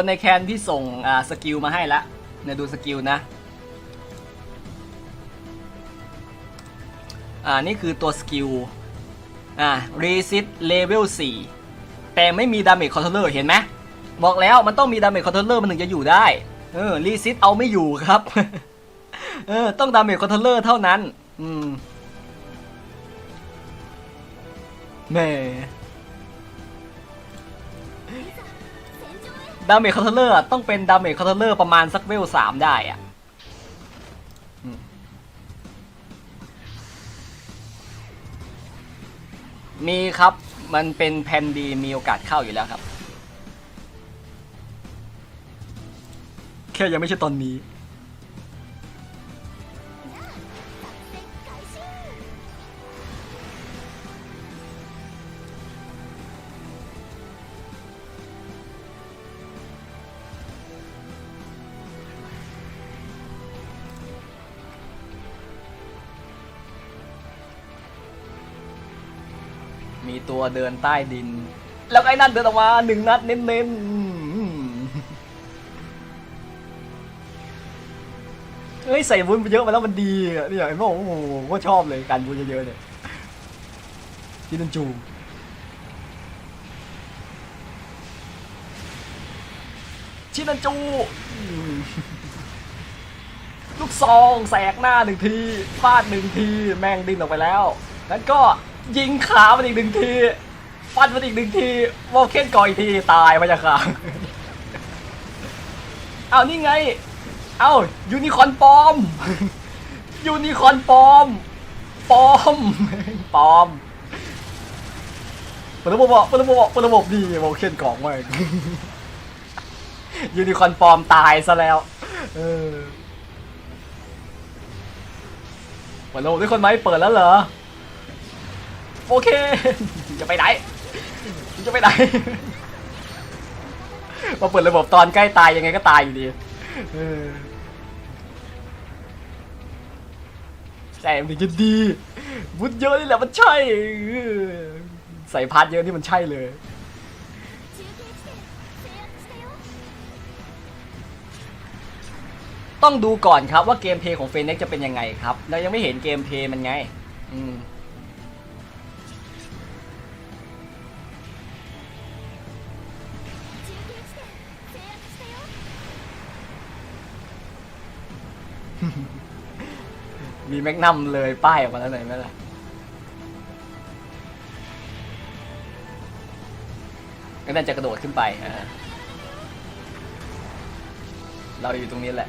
คนในแคนที่ส่งอ่าสกิลมาให้แล้วเนี่ยดูสกิลนะอ่านี่คือตัวสกิลอ่า Resist Level 4 แต่ไม่มีดาเมจคอนโทรเลอร์เห็นไหมบอกแล้วมันต้องมีดาเมจคอนโทรเลอร์มันถึงจะอยู่ได้เออ Resist เอาไม่อยู่ครับเออต้องดาเมจคอนโทรเลอร์เท่านั้น อืมแม่ ดาเมจคอนเทรลเลอร์ต้องเป็นดาเมจคอนเทรลเลอร์ประมาณสักเวลสามได้อะมมีครับ มันเป็นแพนดีมีโอกาสเข้าอยู่แล้วครับ แค่ยังไม่ใช่ตอนนี้ ตัวเดินใต้ดิน แล้วไอ้นั่นเดินออกมาหนึ่งนัดเน้นๆอืมเฮ้ยใส่บุญไปเยอะมาแล้วมันดีเนี่ยไอ้โม่โอ้โหก็ชอบเลยการบุญเยอะๆเนี่ยชินนจูชินันจู ลูกซองแสกหน้าหนึ่งทีฟาดหนึ่งที แม่งดิ้นออกไปแล้วแล้วก็ ยิงขามันอีกหนึ่งทีฟันมันอีกหนึ่งทีโมเคนก่ออีกทีตายมาจากขางเอานี่ไง เอายูนิคอนปลอม ยูนิคอนปลอมปลอมปลอมเปิดระบบบอกเปิดระบบบอกเปิดระบบดีโมเคนกล่องมากยูนิคอนปลอมตายซะแล้ว เออเปิดระบบด้วยคนไหมเปิดแล้วเหรอ โอเคจะไปไหนจะไปไหนมาเปิดระบบตอนใกล้ตายยังไงก็ตายอยู่ดีแต่มันจะดีวุฒเยอะนี่แหละมันใช่ใส่พาร์ทเยอะนี่มันใช่เลยต้องดูก่อนครับว่าเกมเพย์ของเฟนเน็กจะเป็นยังไงครับ เรายังไม่เห็นเกมเพย์มันไง อืม มีแมกนัมเลยป้ายออกมาแล้วไหนไหมล่ะก็น่าจะกระโดดขึ้นไปเราอยู่ตรงนี้แหละ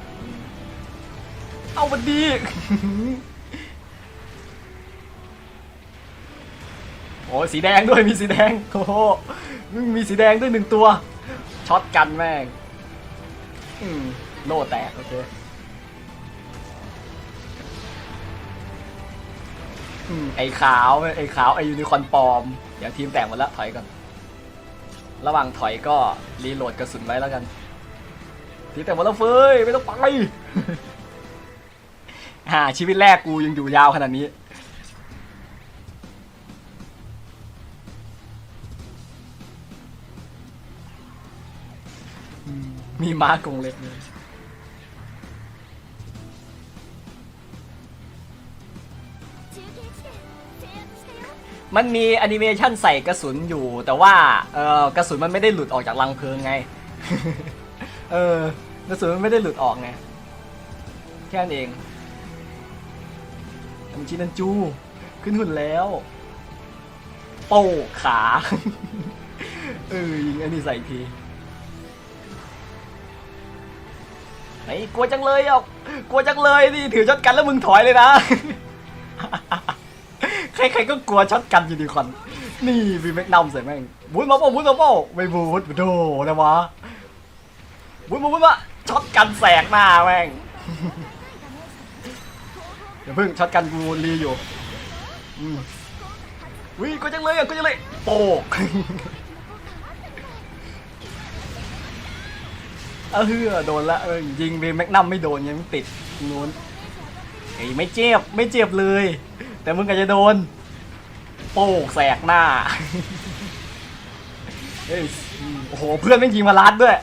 เอาวันดี โอ้สีแดงด้วยมีสีแดง โอ้โหมีสีแดงด้วยหนึ่งตัว ช็อตกันแม่งโล่แตก โอเค ไอ้ขาวไอ้ขาวไอ้ยูนิคอร์นปลอม เดี๋ยวทีมแตกหมดละถอยก่อน ระหว่างถอยก็รีโหลดกระสุนไว้แล้วกัน ทีมแตกหมดแล้วเฟ้ยไม่ต้องไปฮ่าชีวิตแรกกูยังอยู่ยาวขนาดนี้มมีม้ากรงเล็บเลย มันมีแอนิเมชันใส่กระสุนอยู่ แต่ว่าเออกระสุนมันไม่ได้หลุดออกจากรังเพลิงไง เออกระสุนมันไม่ได้หลุดออกไงแค่นั้นเองทำชินันจู ขึ้นหุ่นแล้ว โป้ขาเออยิงอันนี้ใส่อีกทีไอ้กลัวจังเลยอะกลัวจังเลยนี่ถือช็อตกันแล้วมึงถอยเลยนะ ใครๆก็กลัวช็อตกันยูนิคอนนี่วีแม็กนัมใส่แม่งบุ้นมาเปล่าบุ้นมาเปล่าไม่บูดโดนะวะบุ้นมาบุ้นมาช็อตกันแสกหน้าแม่งเดี๋ยวเพิ่งช็อตกันกูรีอยู่อืมวิกูจังเลยอะกูจังเลยโปกเออเฮือโดนละยิงวีแม็กนัมไม่โดนยังติดนู้นไอ้ไม่เจ็บไม่เจ็บเลย แต่มึงก็จะโดน โป้กแสกหน้าเฮ้ยโอ้โห เพื่อนไม่ยิงมาลัดด้วย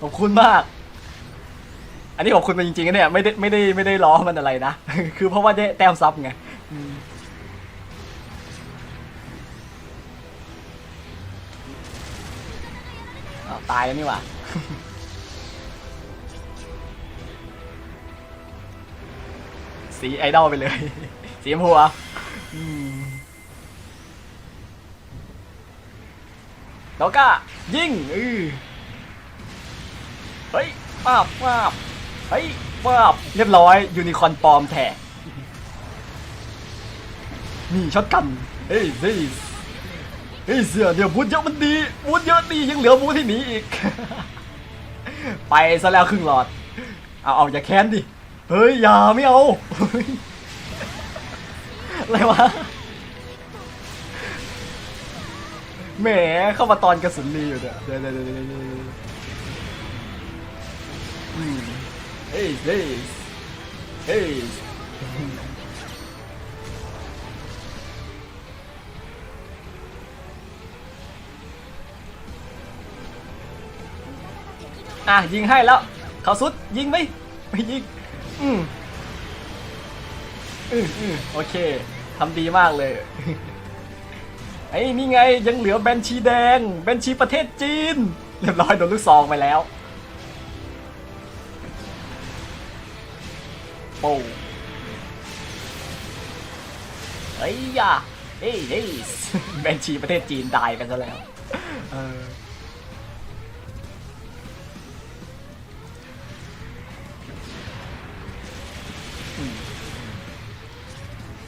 ขอบคุณมาก อันนี้ขอบคุณมันจริงๆนะเนี่ยไม่ได้ไม่ได้ไม่ได้ล้อมันอะไรนะ คือเพราะว่าได้แต้มซับไงตายแล้วนี่หว่าสีไอดอลไปเลย สีชมพูอะอืมแล้วก็ยิงอือเฮ้ยป้าบป้าบเฮ้ยป้าบเรียบร้อย ยูนิคอนปลอมแท้นี่ช็อตกันเฮ้ยเฮ้ยเฮ้ยเสือเดี๋ยวบูทเยอะมันดีบูทเยอะดียังเหลือบูทที่หนีอีก ไปซะแล้วครึ่งหลอด เอาเอาอย่าแค้นดิ เฮ้ยอย่าไม่เอา อะไรวะ แหมเข้ามาตอนกระสุนมีอยู่เนี่ยเดี๋ยวเดี๋ยวเดี๋ยวเดี๋ยวเดี๋ยวเดี๋ยวอืมเฮ้ยเฮ้ยเฮ้ยอะยิงให้แล้วเขาสุดยิงไหมไม่ยิงอืมอืมอืมโอเค ทำดีมากเลยไอ้นี่ไงยังเหลือแบนชีแดง แบนชีประเทศจีน เรียบร้อยโดนลูกซองไปแล้วโป้เฮ้ยยะเฮ้ยเฮ้ยแบนชีประเทศจีนตายไปซะแล้วเออ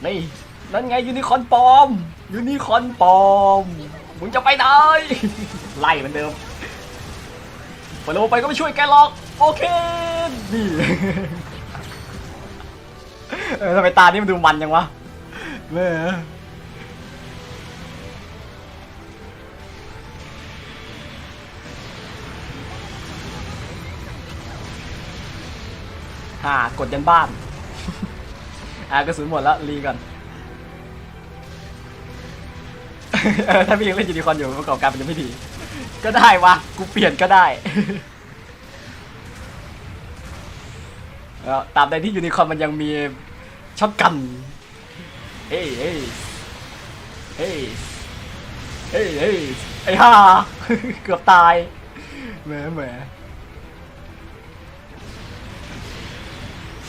นี่ นั่นไงยูนิคอร์นปลอม ยูนิคอร์นปลอม มึงจะไปไหน ไล่เหมือนเดิมไปโลไปก็ไม่ช่วยแกหรอก โอเค นี่เออทำไมตานี่มันดูมันยังวะเม่ฮ่ากดยันบ้าน อ่ากระสุนหมดแล้วรีก่อน เออถ้าพี่ยังเล่นยูนิคอร์นอยู่ประกอบการมันยังไม่ดี ก็ได้วะกูเปลี่ยนก็ได้แล้วตามใดที่ยูนิคอร์นมันยังมีช็อตกันเฮ้ยเฮ้ยเฮ้ยเฮ้ยเฮ้ยไอ้ห่าเกือบตายแหมแหม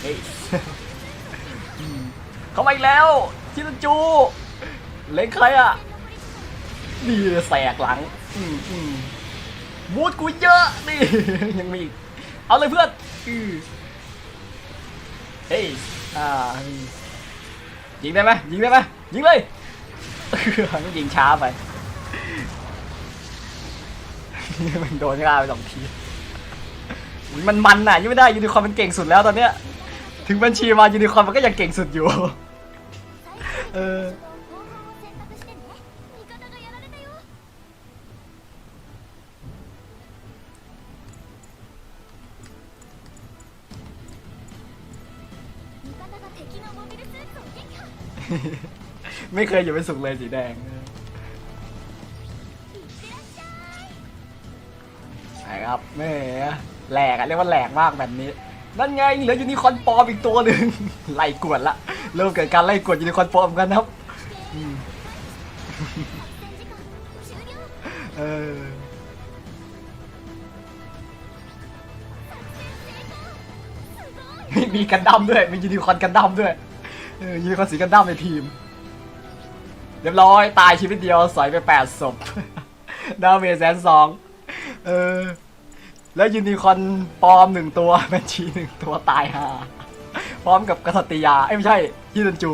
เฮ้ยเข้ามาอีกแล้วชินจู เล่นใครอะ นี่แสกหลัง อืมอืมบูทกูเยอะ นี่ ยังมีเอาเลยเพื่อนอือเฮ้ย อ่า ยิงได้ไหมยิงได้ไหมยิงเลยต้องยิงช้าไปมันโดนฆ่าไปสองที มันมันน่ะยังไม่ได้ยูนิคอร์นมันเก่งสุดแล้วตอนเนี้ย ถึงบัญชีมายูนิคอร์นมันก็ยังเก่งสุดอยู่ เออ ไม่เคยอยู่เป็นสุขเลยสีแดงใช่ครับแม่แหลกอะเรียกว่าแหลกมากแบบนี้ นั่นไงเหลืออยูนิคอนปอมอีกตัวหนึ่งไล่กวดละเริ่มเกิดการไล่กวดยูนิคอนปอมกันครับเออมีกันดั้มด้วยมียูนิคอนกันดั้มด้วย ยูนคอนสีกันด้ามในทีม เรียบร้อย ตายชีวิตเดียวสอยไปแปดศพ ดาวเมจแสนสองเออ แล้วยูนิคอนปลอมหนึ่งตัวแมนชีหนึ่งตัวตายฮาพร้อมกับกษัตริยา เอ้ไม่ใช่ยูรันจู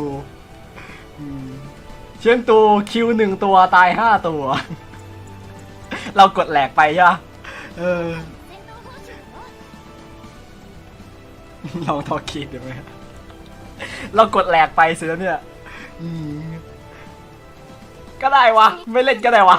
เชียนตูคิวหนึ่งตัวตายห้าตัว เรากดแหลกไปใช่ไหมเออลองทอคิดดูไหม เรากดแหลกไปเสียแล้วเนี่ยก็ได้วะ ไม่เล่นก็ได้วะ